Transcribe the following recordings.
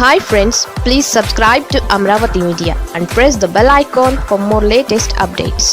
Hi friends please subscribe to Amaravati media and press the bell icon for more latest updates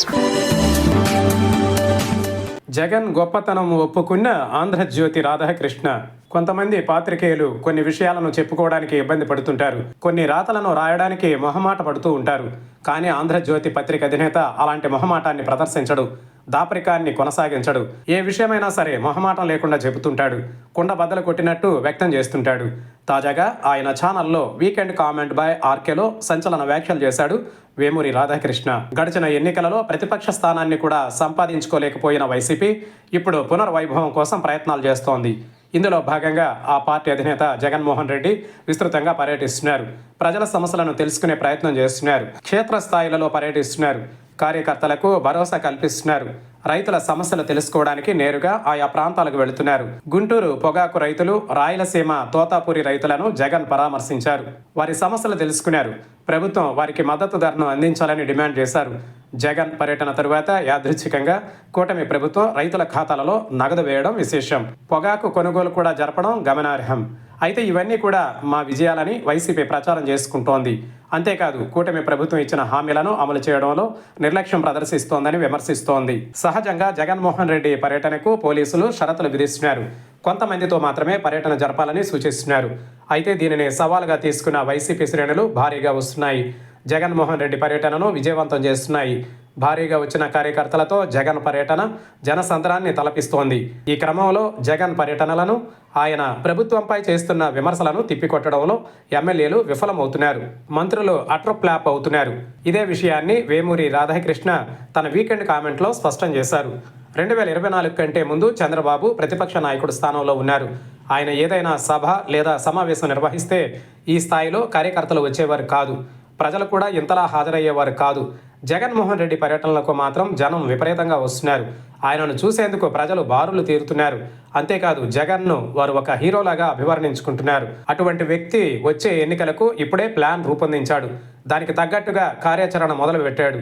Jagan గొప్పతనం ఒప్పుకున్న ఆంధ్రజ్యోతి రాధాకృష్ణ. కొంతమంది పాత్రికేయులు కొన్ని విషయాలను చెప్పుకోవడానికి ఇబ్బంది పడుతుంటారు. కొన్ని రాతలను రాయడానికి మొహమాట పడుతూ ఉంటారు. కానీ ఆంధ్రజ్యోతి పత్రిక అధినేత అలాంటి మొహమాటాన్ని ప్రదర్శించడు. దాపరికాన్ని కొనసాగించడు. ఏ విషయమైనా సరే మొహమాటం లేకుండా చెబుతుంటాడు. కుండ బద్దలు కొట్టినట్టు వ్యక్తం చేస్తుంటాడు. తాజాగా ఆయన ఛానల్లో వీకెండ్ కామెంట్ బై ఆర్కేలో సంచలన వ్యాఖ్యలు చేశాడు వేమూరి రాధాకృష్ణ. గడిచిన ఎన్నికలలో ప్రతిపక్ష స్థానాన్ని కూడా సంపాదించుకోలేకపోయిన వైసీపీ ఇప్పుడు పునర్వైభవం కోసం ప్రయత్నాలు చేస్తోంది. ఇందులో భాగంగా ఆ పార్టీ అధినేత జగన్మోహన్ రెడ్డి విస్తృతంగా పర్యటిస్తున్నారు. ప్రజల సమస్యలను తెలుసుకునే ప్రయత్నం చేస్తున్నారు. క్షేత్రస్థాయిలలో పర్యటిస్తున్నారు. కార్యకర్తలకు భరోసా కల్పిస్తున్నారు. రైతుల సమస్యలు తెలుసుకోవడానికి నేరుగా ఆయా ప్రాంతాలకు వెళుతున్నారు. గుంటూరు పొగాకు రైతులు రాయలసీమ తోతాపూరి రైతులను జగన్ పరామర్శించారు. వారి సమస్యలు తెలుసుకున్నారు. ప్రభుత్వం వారికి మద్దతు ధరను అందించాలని డిమాండ్ చేశారు. జగన్ పర్యటన తరువాత యాదృచ్ఛికంగా కూటమి ప్రభుత్వం రైతుల ఖాతాలలో నగదు వేయడం విశేషం. పొగాకు కొనుగోలు కూడా జరపడం గమనార్హం. అయితే ఇవన్నీ కూడా మా విజయాలని వైసీపీ ప్రచారం చేసుకుంటోంది. అంతేకాదు కూటమి ప్రభుత్వం ఇచ్చిన హామీలను అమలు చేయడంలో నిర్లక్ష్యం ప్రదర్శిస్తోందని విమర్శిస్తోంది. సహజంగా జగన్మోహన్ రెడ్డి పర్యటనకు పోలీసులు షరతులు విధిస్తున్నారు. కొంతమందితో మాత్రమే పర్యటన జరపాలని సూచిస్తున్నారు. అయితే దీనిని సవాలుగా తీసుకున్న వైసీపీ శ్రేణులు భారీగా వస్తున్నాయి. జగన్మోహన్ రెడ్డి పర్యటనను విజయవంతం చేస్తున్నాయి. భారీగా వచ్చిన కార్యకర్తలతో జగన్ పర్యటన జనసంద్రాన్ని తలపిస్తోంది. ఈ క్రమంలో జగన్ పర్యటనలను ఆయన ప్రభుత్వంపై చేస్తున్న విమర్శలను తిప్పికొట్టడంలో ఎమ్మెల్యేలు విఫలమవుతున్నారు. మంత్రులు అట్రప్లాప్ అవుతున్నారు. ఇదే విషయాన్ని వేమూరి రాధాకృష్ణ తన వీకెండ్ కామెంట్లో స్పష్టం చేశారు. రెండు వేల ఇరవై నాలుగు కంటే ముందు చంద్రబాబు ప్రతిపక్ష నాయకుడు స్థానంలో ఉన్నారు. ఆయన ఏదైనా సభ లేదా సమావేశం నిర్వహిస్తే ఈ స్థాయిలో కార్యకర్తలు వచ్చేవారు కాదు. ప్రజలు కూడా ఇంతలా హాజరయ్యేవారు కాదు. జగన్మోహన్ రెడ్డి పర్యటనలకు మాత్రం జనం విపరీతంగా వస్తున్నారు. ఆయనను చూసేందుకు ప్రజలు బారులు తీరుతున్నారు. అంతేకాదు జగన్ను వారు ఒక హీరోలాగా అభివర్ణించుకుంటున్నారు. అటువంటి వ్యక్తి వచ్చే ఎన్నికలకు ఇప్పుడే ప్లాన్ రూపొందించాడు. దానికి తగ్గట్టుగా కార్యాచరణ మొదలు పెట్టాడు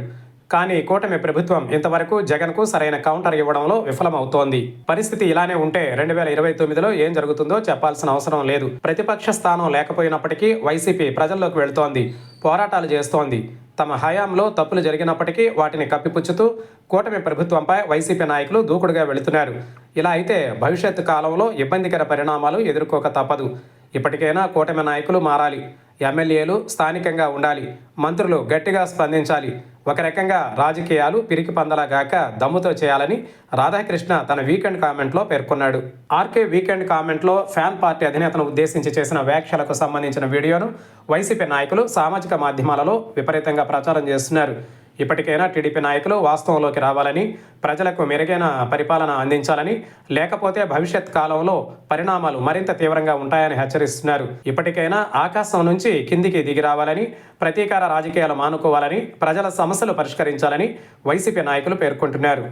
కానీ కూటమి ప్రభుత్వం ఇంతవరకు జగన్కు సరైన కౌంటర్ ఇవ్వడంలో విఫలమవుతోంది. పరిస్థితి ఇలానే ఉంటే రెండు వేల ఇరవై తొమ్మిదిలో ఏం జరుగుతుందో చెప్పాల్సిన అవసరం లేదు. ప్రతిపక్ష స్థానం లేకపోయినప్పటికీ వైసీపీ ప్రజల్లోకి వెళుతోంది. పోరాటాలు చేస్తోంది. తమ హయాంలో తప్పులు జరిగినప్పటికీ వాటిని కప్పిపుచ్చుతూ కూటమి ప్రభుత్వంపై వైసీపీ నాయకులు దూకుడుగా వెళుతున్నారు. ఇలా అయితే భవిష్యత్తు కాలంలో ఇబ్బందికర పరిణామాలు ఎదుర్కోక తప్పదు. ఇప్పటికైనా కూటమి నాయకులు మారాలి. ఎమ్మెల్యేలు స్థానికంగా ఉండాలి. మంత్రులు గట్టిగా స్పందించాలి. ఒక రకంగా రాజకీయాలు పిరికి పందలాగాక దమ్ముతో చేయాలని రాధాకృష్ణ తన వీకెండ్ కామెంట్లో పేర్కొన్నాడు. ఆర్కే వీకెండ్ కామెంట్లో ఫ్యాన్ పార్టీ అధినేతను ఉద్దేశించి చేసిన వ్యాఖ్యలకు సంబంధించిన వీడియోను వైసీపీ నాయకులు సామాజిక మాధ్యమాలలో విపరీతంగా ప్రచారం చేస్తున్నారు. ఇప్పటికైనా టీడీపీ నాయకులు వాస్తవంలోకి రావాలని ప్రజలకు మెరుగైన పరిపాలన అందించాలని లేకపోతే భవిష్యత్ కాలంలో పరిణామాలు మరింత తీవ్రంగా ఉంటాయని హెచ్చరిస్తున్నారు. ఇప్పటికైనా ఆకాశం నుంచి కిందికి దిగి రావాలని ప్రతీకార రాజకీయాలు మానుకోవాలని ప్రజల సమస్యలు పరిష్కరించాలని వైసీపీ నాయకులు పేర్కొంటున్నారు.